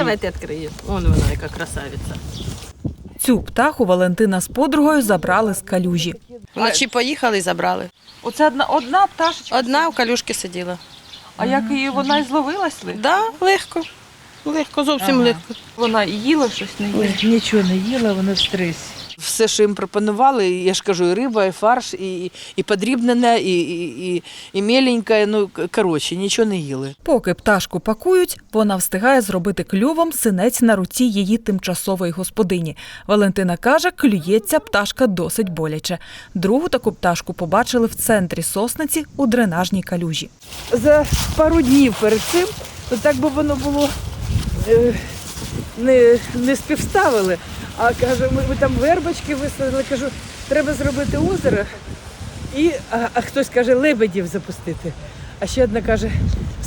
Давайте відкриємо. Вон вона, яка красавиця. Цю птаху Валентина з подругою забрали з калюжі. Вночі поїхали і забрали. Оце одна, одна пташечка. Одна в калюшки сиділа. А як її вона й зловилась Так, Да, легко. Легко, зовсім Ага. легко. Вона і їла щось не їла. Нічого не їла, вона в стресі. Все, що їм пропонували, я ж кажу, і риба, і фарш, і, і подрібнене, і, і, і, і меленьке, ну, коротше, нічого не їли. Поки пташку пакують, вона встигає зробити клювом синець на руці її тимчасової господині. Валентина каже, клюється пташка досить боляче. Другу таку пташку побачили в центрі сосниці у дренажній калюжі. За пару днів перед цим, так би воно було е, не, не співставили. А каже, ми, ми там вербочки висадили, кажу, треба зробити озеро. І, а, а хтось каже, лебедів запустити. А ще одна каже,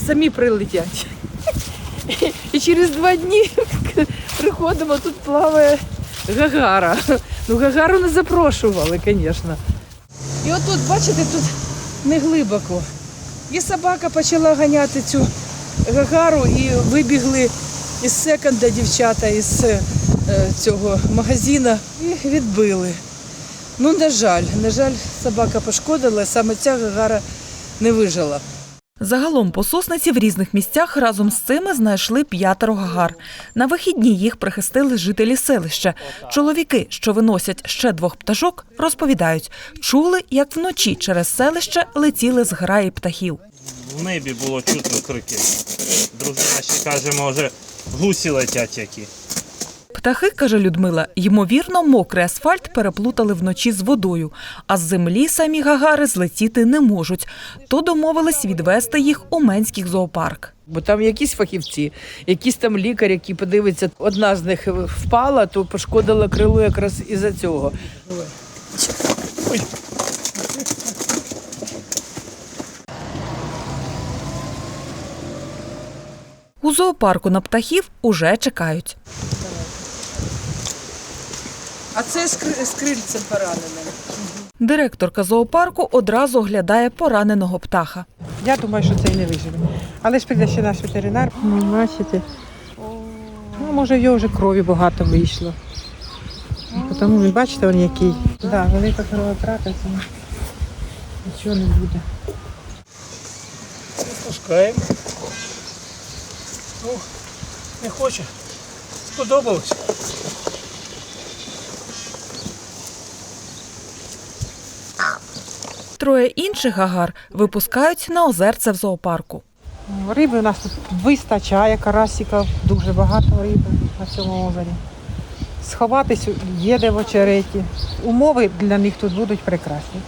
самі прилетять. І через два дні приходимо, тут плаває Гагара. Ну, Гагару не запрошували, звісно. І отут, бачите, тут не глибоко. І собака почала ганяти цю гагару і вибігли із секонда дівчата із цього магазина і відбили. Ну, на жаль, на жаль, собака пошкодила, саме ця гагара не вижила. Загалом по сосниці в різних місцях разом з цими знайшли п'ятеро гагар. На вихідні їх прихистили жителі селища. Чоловіки, що виносять ще двох пташок, розповідають, чули, як вночі через селище летіли зграї птахів. В небі було чутно крики. Дружина ще каже, може, гусі летять які. Птахи, каже Людмила, ймовірно, мокрий асфальт переплутали вночі з водою, а з землі самі гагари злетіти не можуть. То домовились відвести їх у Менський зоопарк. Бо там якісь фахівці, якийсь там лікар, який подивиться, одна з них впала, то пошкодила крило якраз із-за цього. У зоопарку на птахів уже чекають. А це з, крильцем пораненим. Директорка зоопарку одразу оглядає пораненого птаха. Я думаю, що це і не виживе. Але ж прийде ще наш ветеринар. Ну, бачите. Ну, може, в його вже крові багато вийшло. Тому ви бачите, він який. Так, да, велика кровотрата, це нічого не буде. Пускаємо. Ну, не хоче. Сподобалось. Троє інших гагар випускають на озерце в зоопарку. Риби у нас тут вистачає, карасиків, дуже багато риби на цьому озері. Сховатись є де в очереті. Умови для них тут будуть прекрасні.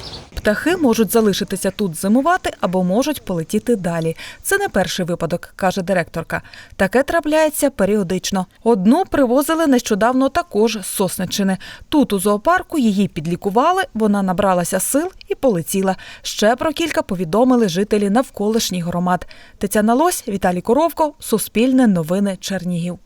Птахи можуть залишитися тут зимувати або можуть полетіти далі. Це не перший випадок, каже директорка. Таке трапляється періодично. Одну привозили нещодавно також з Сосниччини. Тут у зоопарку її підлікували, вона набралася сил і полетіла. Ще про кілька повідомили жителі навколишніх громад. Тетяна Лось, Віталій Коровко, Суспільне новини Чернігів.